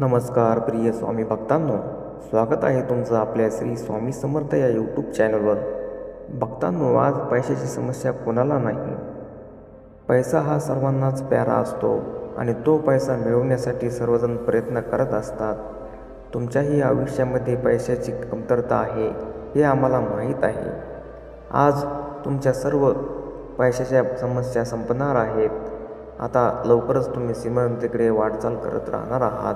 नमस्कार प्रिय स्वामी भक्तांनो. स्वागत आहे तुमचं आपल्या श्री स्वामी समर्थ या यूट्यूब चॅनलवर भक्तांनो आज पैशाची समस्या कोणाला नाही. पैसा हा सर्वांनाच प्यारा असतो आणि तो पैसा मिळवण्यासाठी सर्वजण प्रयत्न करत असतात. तुमच्याही आयुष्यामध्ये पैशाची कमतरता आहे हे आम्हाला माहीत आहे. आज तुमच्या सर्व पैशाच्या समस्या संपणार आहेत. आता लवकरच तुम्ही श्रीमंतीकडे वाटचाल करत राहणार आहात.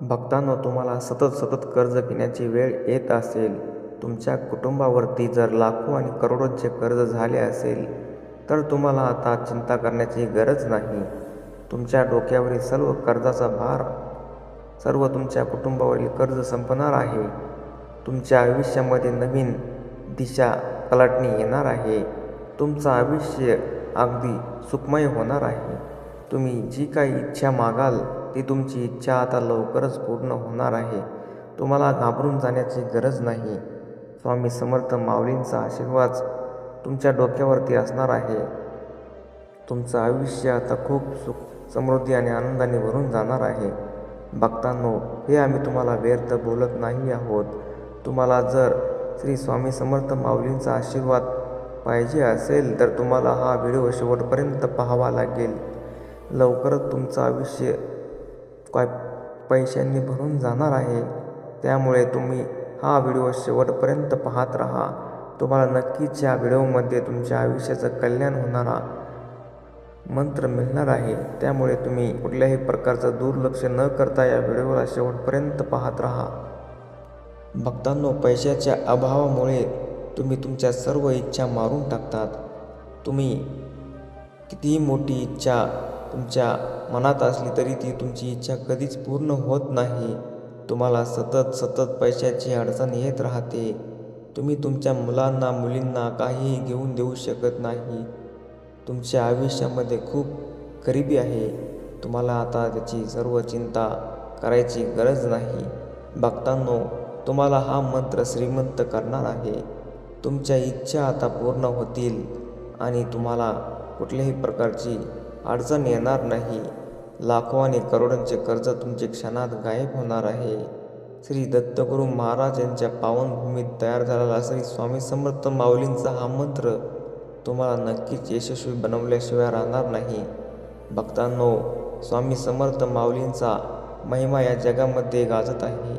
भक्तांनो तुम्हाला सतत सतत कर्ज घेण्याची वेळ येत असेल. तुमच्या कुटुंबावरती जर लाखो आणि करोडोंचे कर्ज झाले असेल तर तुम्हाला आता चिंता करण्याची गरज नाही. तुमच्या डोक्यावरील सर्व कर्जाचा भार सर्व तुमच्या कुटुंबावरील कर्ज संपणार आहे. तुमच्या आयुष्यामध्ये नवीन दिशा कलाटणी येणार आहे. तुमचं आयुष्य अगदी सुखमय होणार आहे. तुम्ही जी काही इच्छा मागाल ती तुमची इच्छा आता लवकरच पूर्ण होणार आहे. तुम्हाला घाबरून जाण्याची गरज नाही. स्वामी समर्थ माऊलींचा आशीर्वाद तुमच्या डोक्यावरती असणार आहे. तुमचं आयुष्य आता खूप सुख समृद्धी आणि आनंदाने भरून जाणार आहे. भक्तांनो हे आम्ही तुम्हाला व्यर्थ बोलत नाही आहोत. तुम्हाला जर श्री स्वामी समर्थ माऊलींचा आशीर्वाद पाहिजे असेल तर तुम्हाला हा व्हिडिओ शेवटपर्यंत पाहावा लागेल. लवकरच तुमचं आयुष्य काय पैशांनी भरून जाणार आहे त्यामुळे तुम्ही हा व्हिडिओ शेवटपर्यंत पाहत राहा. तुम्हाला नक्कीच या व्हिडिओमध्ये तुमच्या आयुष्याचं कल्याण होणारा मंत्र मिळणार आहे. त्यामुळे तुम्ही कुठल्याही प्रकारचं दुर्लक्ष न करता या व्हिडिओला शेवटपर्यंत पाहत राहा. भक्तांनो पैशाच्या अभावामुळे तुम्ही तुमच्या सर्व इच्छा मारून टाकतात. तुम्ही कितीही मोठी इच्छा तुमच्या मनात असली तरी ती तुमची इच्छा कधीच पूर्ण होत नाही. तुम्हाला सतत सतत पैशाची अडचण येत राहते. तुम्ही तुमच्या मुलांना मुलींना काहीही घेऊन देऊ शकत नाही. तुमच्या आयुष्यामध्ये खूप गरिबी आहे. तुम्हाला आता त्याची सर्व चिंता करायची गरज नाही. भक्तांनो तुम्हाला हा मंत्र श्रीमंत करणार आहे. तुमच्या इच्छा आता पूर्ण होतील आणि तुम्हाला कुठल्याही प्रकारची अडचण येणार नाही. लाखो आणि करोडांचे कर्ज तुमचे क्षणात गायब होणार आहे. श्री दत्तगुरू महाराज यांच्या पावनभूमीत तयार झालेला श्री स्वामी समर्थ माऊलींचा हा मंत्र तुम्हाला नक्कीच यशस्वी बनवल्याशिवाय राहणार नाही. भक्तांनो स्वामी समर्थ माऊलींचा महिमा या जगामध्ये गाजत आहे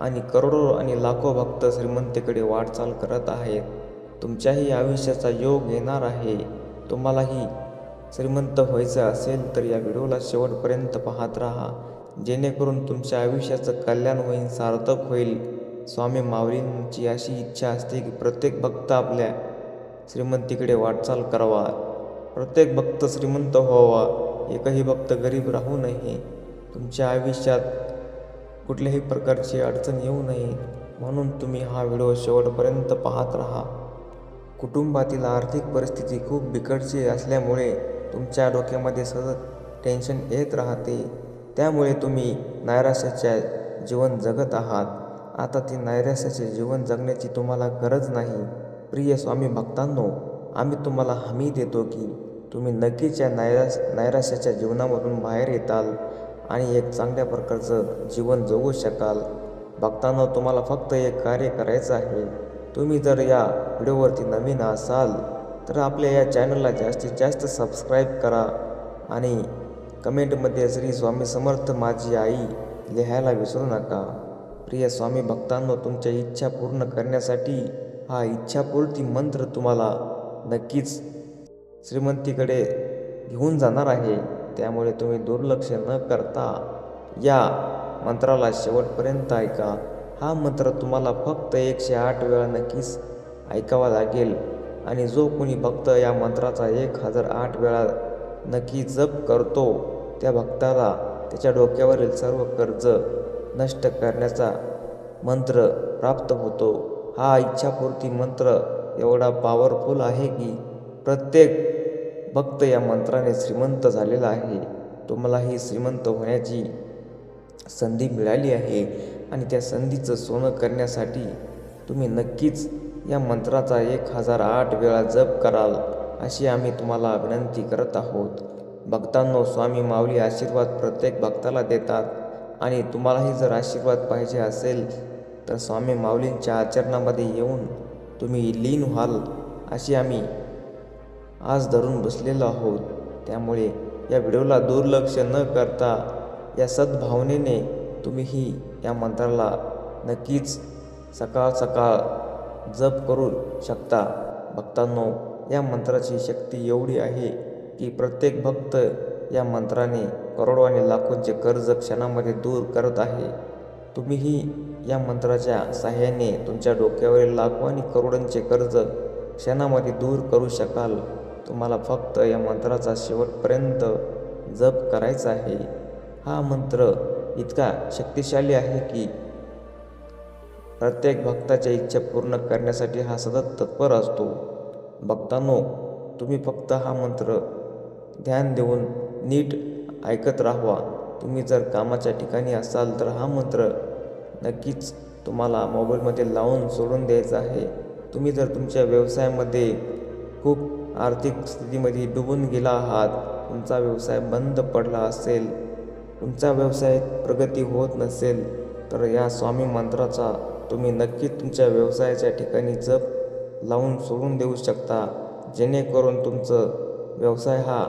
आणि करोडो आणि लाखो भक्त श्रीमंतीकडे वाटचाल करत आहेत. तुमच्याही आयुष्याचा योग येणार आहे. तुम्हालाही श्रीमंत व्हायचं असेल तर या व्हिडिओला शेवटपर्यंत पाहत राहा. जेणेकरून तुमच्या आयुष्याचं कल्याण होईल सार्थक होईल. स्वामी माऊलींची अशी इच्छा असते की प्रत्येक भक्त आपल्या श्रीमंतीकडे वाटचाल करावा. प्रत्येक भक्त श्रीमंत व्हावा. एकही भक्त गरीब राहू नये. तुमच्या आयुष्यात कुठल्याही प्रकारची अडचण येऊ नये. म्हणून तुम्ही हा व्हिडिओ शेवटपर्यंत पाहत राहा. कुटुंबातील आर्थिक परिस्थिती खूप बिकटची असल्यामुळे तुमच्या डोक्यामध्ये सतत टेन्शन येत राहते. त्यामुळे तुम्ही नैराश्याच्या जीवन जगत आहात. आता ती नैराश्याचे जीवन जगण्याची तुम्हाला गरज नाही. प्रिय स्वामी भक्तांनो आम्ही तुम्हाला हमी देतो की तुम्ही नक्कीच या नैराश नैराश्याच्या जीवनामधून बाहेर येताल आणि एक चांगल्या प्रकारचं जीवन जगू शकाल. भक्तांनो तुम्हाला फक्त एक कार्य करायचं आहे. तुम्ही जर या व्हिडिओवरती नवीन असाल तर आपल्या या चॅनलला जास्तीत जास्त सबस्क्राईब करा आणि कमेंटमध्ये श्री स्वामी समर्थ माझी आई लिहायला विसरू नका. प्रिय स्वामी भक्तांनो तुमच्या इच्छा पूर्ण करण्यासाठी हा इच्छापूर्ती मंत्र तुम्हाला नक्कीच श्रीमंतीकडे घेऊन जाणार आहे. त्यामुळे तुम्ही दुर्लक्ष न करता या मंत्राला शेवटपर्यंत ऐका. हा मंत्र तुम्हाला फक्त एकशे आठ वेळा नक्कीच ऐकावा लागेल. आणि जो कोणी भक्त या मंत्राचा एक हजार आठ वेळा नक्की जप करतो त्या भक्ताला त्याच्या डोक्यावरील सर्व कर्ज नष्ट करण्याचा मंत्र प्राप्त होतो. हा इच्छापूर्ती मंत्र एवढा पॉवरफुल आहे की प्रत्येक भक्त या मंत्राने श्रीमंत झालेला आहे. तुम्हालाही श्रीमंत होण्याची संधी मिळाली आहे आणि त्या संधीचं सोनं करण्यासाठी तुम्ही नक्कीच या मंत्राचा एक हजार आठ वेळा जप कराल अशी आम्ही तुम्हाला विनंती करत आहोत. भक्तांनो स्वामी माऊली आशीर्वाद प्रत्येक भक्ताला देतात आणि तुम्हालाही जर आशीर्वाद पाहिजे असेल तर स्वामी माऊलींच्या आचरणामध्ये येऊन तुम्ही लीन व्हाल अशी आम्ही आज धरून बसलेलो आहोत. त्यामुळे या व्हिडिओला दुर्लक्ष न करता या सद्भावनेने तुम्हीही या मंत्राला नक्कीच सकाळ सकाळ जप करू शकता. भक्तांनो या मंत्राची शक्ती एवढी आहे की प्रत्येक भक्त या मंत्राने करोडो आणि लाखोंचे कर्ज क्षणामध्ये दूर करत आहे. तुम्हीही या मंत्राच्या साह्याने तुमच्या डोक्यावरील लाखो आणि करोडांचे कर्ज क्षणामध्ये दूर करू शकाल. तुम्हाला फक्त या मंत्राचा शेवटपर्यंत जप करायचा आहे. हा मंत्र इतका शक्तिशाली आहे की प्रत्येक भक्ताच्या इच्छा पूर्ण करण्यासाठी हा सतत तत्पर असतो. भक्तांनो तुम्ही फक्त हा मंत्र ध्यान देऊन नीट ऐकत राहावा. तुम्ही जर कामाच्या ठिकाणी असाल तर हा मंत्र नक्कीच तुम्हाला मोबाईलमध्ये लावून सोडून द्यायचा आहे. तुम्ही जर तुमच्या व्यवसायामध्ये खूप आर्थिक स्थितीमध्ये डुबून गेला आहात तुमचा व्यवसाय बंद पडला असेल तुमचा व्यवसाय प्रगती होत नसेल तर या स्वामी मंत्राचा तुम्ही नक्की तुमच्या व्यवसायाच्या ठिकाणी जप लावून सोडून देऊ शकता. जेणेकरून तुमचं व्यवसाय हा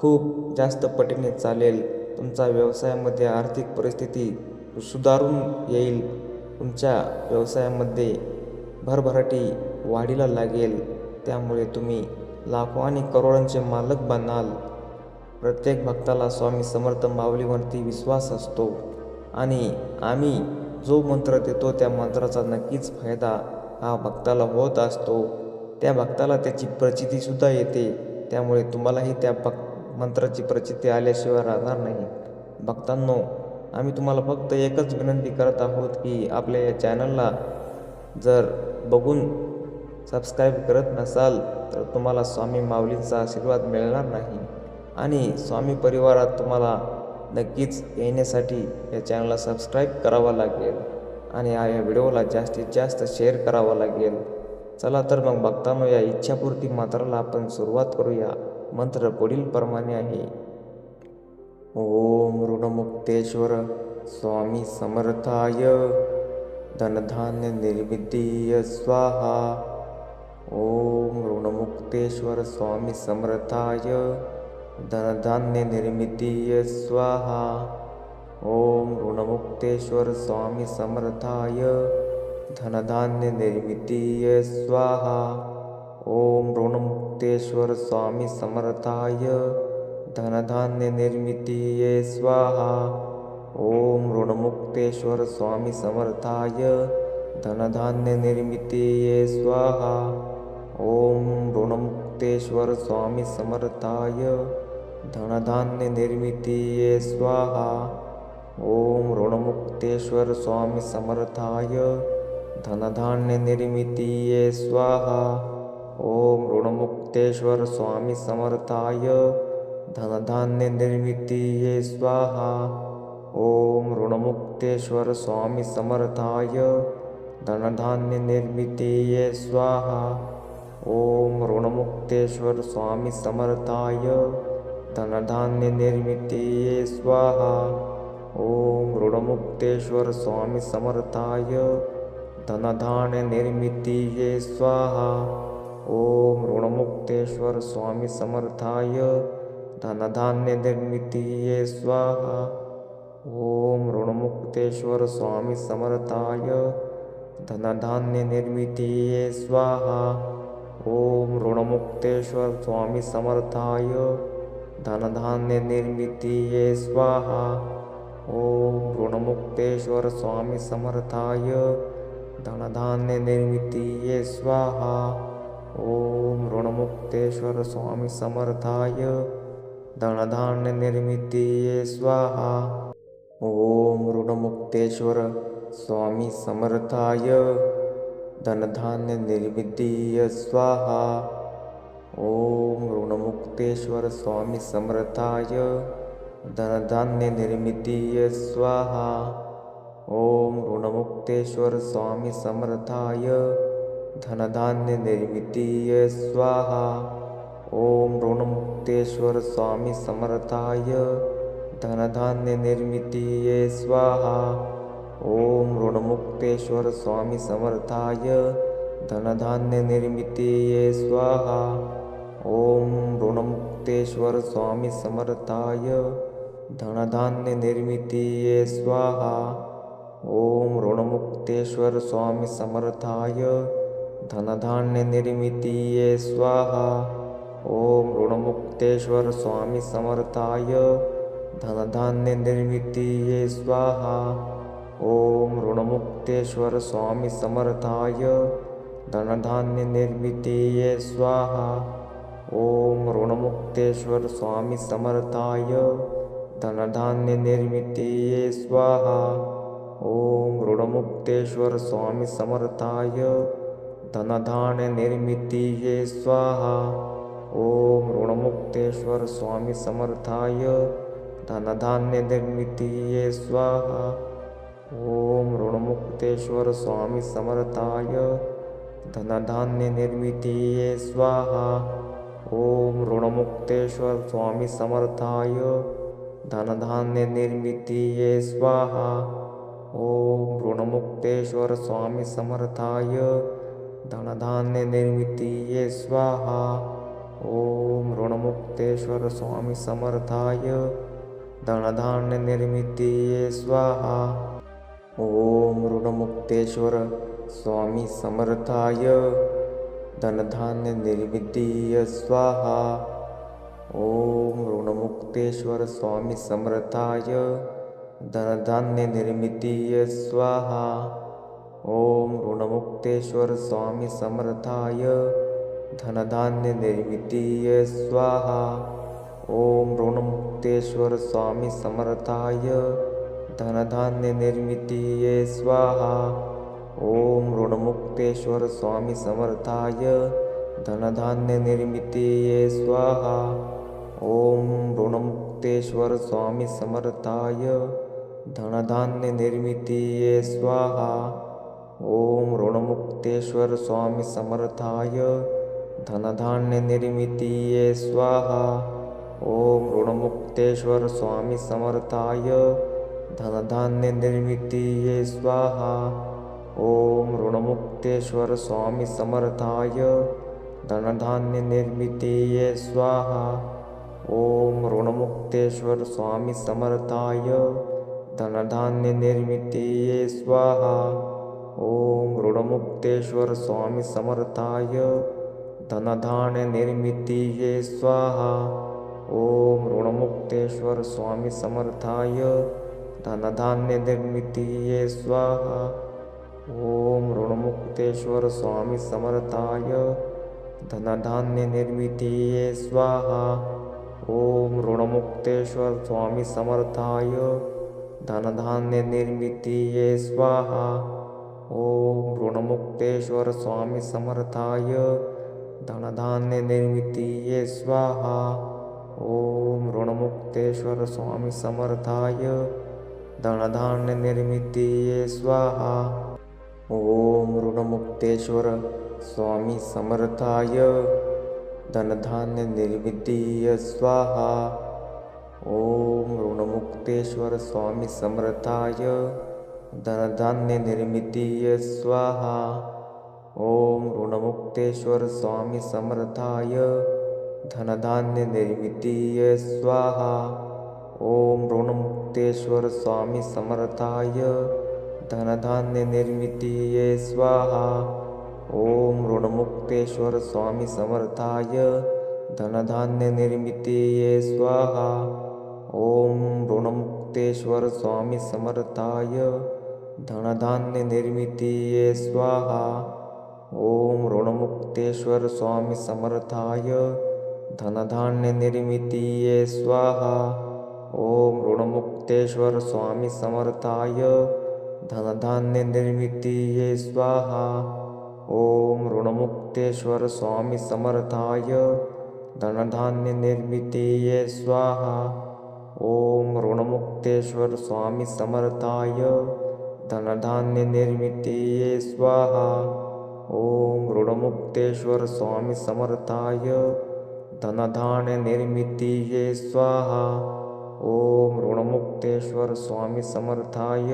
खूप जास्त पटीने चालेल. तुमचा व्यवसायामध्ये आर्थिक परिस्थिती सुधारून येईल. तुमच्या व्यवसायामध्ये भरभराटी वाढीला लागेल. त्यामुळे तुम्ही लाखो आणि करोडांचे मालक बनाल. प्रत्येक भक्ताला स्वामी समर्थ माऊलीवरती विश्वास असतो. आणि आम्ही जो मंत्र देतो त्या मंत्राचा नक्कीच फायदा हा भक्ताला होत असतो. त्या भक्ताला त्याची प्रचितीसुद्धा येते. त्यामुळे तुम्हालाही त्या भक् मंत्राची प्रचिती आल्याशिवाय राहणार नाही. भक्तांनो आम्ही तुम्हाला फक्त एकच विनंती करत आहोत की आपल्या या चॅनलला जर बघून सबस्क्राईब करत नसाल तर तुम्हाला स्वामी माऊलींचा आशीर्वाद मिळणार नाही. आणि स्वामी परिवारात तुम्हाला नक्कीच येण्यासाठी या चॅनलला सबस्क्राईब करावा लागेल. आणि या या व्हिडिओला जास्तीत जास्त शेअर करावा लागेल. चला तर मग बघतानो या इच्छापूर्ती मंत्राला आपण सुरुवात करूया. मंत्र पुढील प्रमाणे आहे. ओम ऋणमुक्तेश्वर स्वामी समर्थाय. धनधान्य निर्मितीय स्वाहा. ओम ऋणमुक्तेश्वर स्वामी समर्थाय. धनधान्यनिर्मितीय स्वाहा। ॐ ऋणमुक्तेश्वरस्वामिसमर्थाय धनधान्यनिर्मितीय स्वाहा। ॐ ऋणमुक्तेश्वरस्वामिसमर्थाय धनधान्यनिर्मितीय स्वाहा। ॐ ऋणमुक्तेश्वरस्वामिसमर्थाय धनधान्यनिर्मितीय स्वाहा। ॐ ऋणमुक्तेश्वर स्वामी समर्थाय। धनधान्यनिर्मितिये स्वाहा। ॐ ऋणमुक्तेश्वरस्वामिसमर्थाय समर्थाय। धनधान्यनिर्मितिये स्वाहा। ॐ ऋणमुक्तेश्वरस्वामिसमर्थाय समर्थाय। धनधान्यनिर्मितिये स्वाहा। ॐ ऋणमुक्तेश्वरस्वामिसमर्थाय समर्थाय। धनधान्यनिर्मितिये स्वाहा। ॐ ऋणमुक्तेश्वरस्वामिसमर्थाय समर्थाय। धनधान्यनिर्मिति स्वाहा। ॐ ऋणमुक्तेश्वर स्वामी समर्थाय धनधान्यनिर्मितिये स्वाहा। ॐ स्वामी समर्थाय धनधान्यनिर्मितिये स्वाहा। ॐ स्वामी समर्थाय धनधान्यनिर्मितिये स्वाहा। ॐ स्वामी समर्थाय धनधान्यनिर्मितिये स्वाहा। ॐ ऋणमुक्तेश्वरस्वामिसमर्थाय समर्थाय। स्वाहा। ॐ ऋणमुक्तेश्वरस्वामिसमर्थाय समर्थाय। दणधान्यनिर्मितिये स्वाहा। ॐणमुक्तेश्वर स्वामी समर्थाय। धनधान्यनिर्मिति स्वाहा। ॐ ऋणमुक्तेश्वरस्वामिसमर्थाय धनधान्यनिर्मितीय स्वाहा। ॐ ऋणमुक्तेश्वरस्वामिसमर्थाय धनधान्यनिर्मितीय स्वाहा। ॐ ऋणमुक्तेश्वरस्वामिसमर्थाय धनधान्यनिर्मितीय स्वाहा। ॐ ऋणमुक्तेश्वरस्वामिसमर्थाय धनधान्यनिर्मितीय स्वाहा। ॐ ऋणमुक्तेश्वर स्वामी समर्थाय स्वाहा। ॐ स्वामी समर्थाय धनधान्यनिर्मितिये स्वाहा। ॐ स्वामी समर्थाय धनधान्यनिर्मितिये स्वाहा। ॐ स्वामी समर्थाय धनधान्यनिर्मितिये स्वाहा। ॐ ऋणमुक्तेश्वरस्वामिसमर्थाय समर्थाय स्वाहा। ॐ ऋणमुक्तेश्वरस्वामिसमर्थाय समर्थाय स्वाहा। ॐ ऋणमुक्तेश्वरस्वामिसमर्थाय समर्थाय स्वाहा। ॐ ऋणमुक्तेश्वरस्वामिसमर्थाय समर्थाय स्वाहा। ॐ ऋणमुक्तेश्वर स्वामी समर्थाय धनधान्यनिर्मितिये स्वाहा। ॐणमुक्तेश्वर स्वामी समर्थाय धनधान्यनिर्मितिये स्वाहा। ॐणमुक्तेश्वर स्वामी समर्थाय धनधान्यनिर्मिति ए स्वाहा। ॐणमुक्तेश्वर स्वामी समर्थाय धनधान्यनिर्विद्धीय स्वाहा। ॐ स्वामी समर्थाय धनधान्यनिर्मिति स्वाहा। ॐ ऋणमुक्तेश्वर स्वामी समर्थाय धनधान्यनिर्मिति स्वाहा। ॐ स्वामी समर्थाय धनधान्यनिर्मिति स्वाहा। ॐ ऋणमुक्तेश्वरस्वामिसमर्थाय स्वामी समर्थाय स्वाहा। ॐ ऋणमुक्तेश्वरस्वामिसमर्थाय समर्थाय धनधान्यनिर्मितिये स्वाहा। ॐ ऋणमुक्तेश्वरस्वामिसमर्थाय समर्थाय धनधान्यनिर्मितिये स्वाहा। ॐ ऋणमुक्तेश्वरस्वामिसमर्थाय समर्थाय धनधान्यनिर्मिति ए स्वाहा। ॐ ऋणमुक्तेश्वरस्वामिसमर्थाय स्वामी स्वाहा। ॐ ऋणमुक्तेश्वरस्वामिसमर्थाय समर्थाय स्वाहा। ॐ ऋणमुक्तेश्वरस्वामिसमर्थाय समर्थाय स्वाहा। ॐ ऋणमुक्तेश्वरस्वामिसमर्थाय समर्थाय स्वाहा। ऋणमुक्तेश्वर स्वामी समर्थाय। धनधान्यनिर्मितिये स्वाहा। ॐ स्वामी समर्थाय। धनधान्यनिर्मितिये स्वाहा। ॐ स्वामी समर्थाय। धनधान्यनिर्मितिये स्वाहा। ॐ स्वामी समर्थाय। धनधान्यनिर्मिति स्वाहा। ओम ऋणमुक्तेश्वर स्वामी समर्थाय धनधान्य निर्मितीय स्वाहा। ओम ऋणमुक्तेश्वर स्वामी समर्थाय धनधान्य निर्मितीय स्वाहा। ओम ऋणमुक्तेश्वर स्वामी समर्थाय धनधान्य निर्मितीय स्वाहा। ओम ऋणमुक्तेश्वर स्वामी समर्थाय धनधान्यनिर्मितिये स्वाहा। ॐ स्वामी समर्थाय धनधान्यनिर्मितिये स्वाहा। ॐ स्वामी समर्थाय धनधान्यनिर्मितिये स्वाहा। ॐ स्वामी समर्थाय धनधान्यनिर्मितिये स्वाहा। ॐणमुक्तेश्वर स्वामी समर्थाय धनधान्यनिर्मितिये स्वाहा। ॐ ऋणमुक्तेश्वरस्वामिसमर्थाय स्वामी स्वाहा। ॐ ऋणमुक्तेश्वरस्वामिसमर्थाय समर्थाय स्वाहा। ॐ ऋणमुक्तेश्वरस्वामिसमर्थाय समर्थाय स्वाहा। ॐ ऋणमुक्तेश्वरस्वामिसमर्थाय